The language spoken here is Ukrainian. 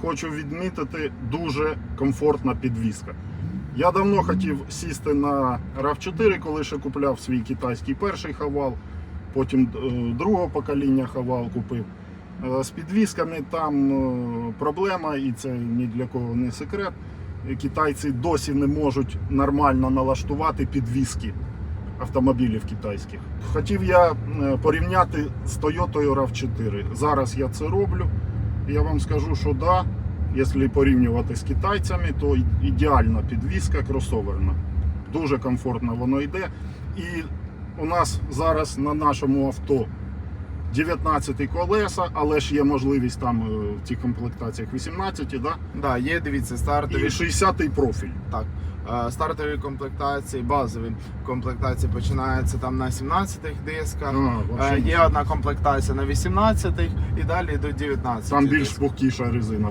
хочу відмітити, дуже комфортна підвізка. Я давно хотів сісти на RAV4, коли ще купляв свій китайський перший хавал, потім е, другого покоління хавал купив. Е, З підвісками там е, проблема, і це ні для кого не секрет. Китайці досі не можуть нормально налаштувати підвіски автомобілів китайських. Хотів я порівняти з Toyota RAV4. Зараз я це роблю. Я вам скажу, що да, якщо порівнювати з китайцями, то ідеальна підвіска кросоверна. Дуже комфортно воно йде. І у нас зараз на нашому авто 19 колеса, але ж є можливість там е, в цих комплектаціях 18, да? Да, є, дивіться, стартові і 60 профіль. Так. Е, Стартові комплектації, базові комплектації починаються там на 17-х дисках. А, Е, Є одна комплектація на 18-х і далі йдуть 19 Там більш пухкіша резина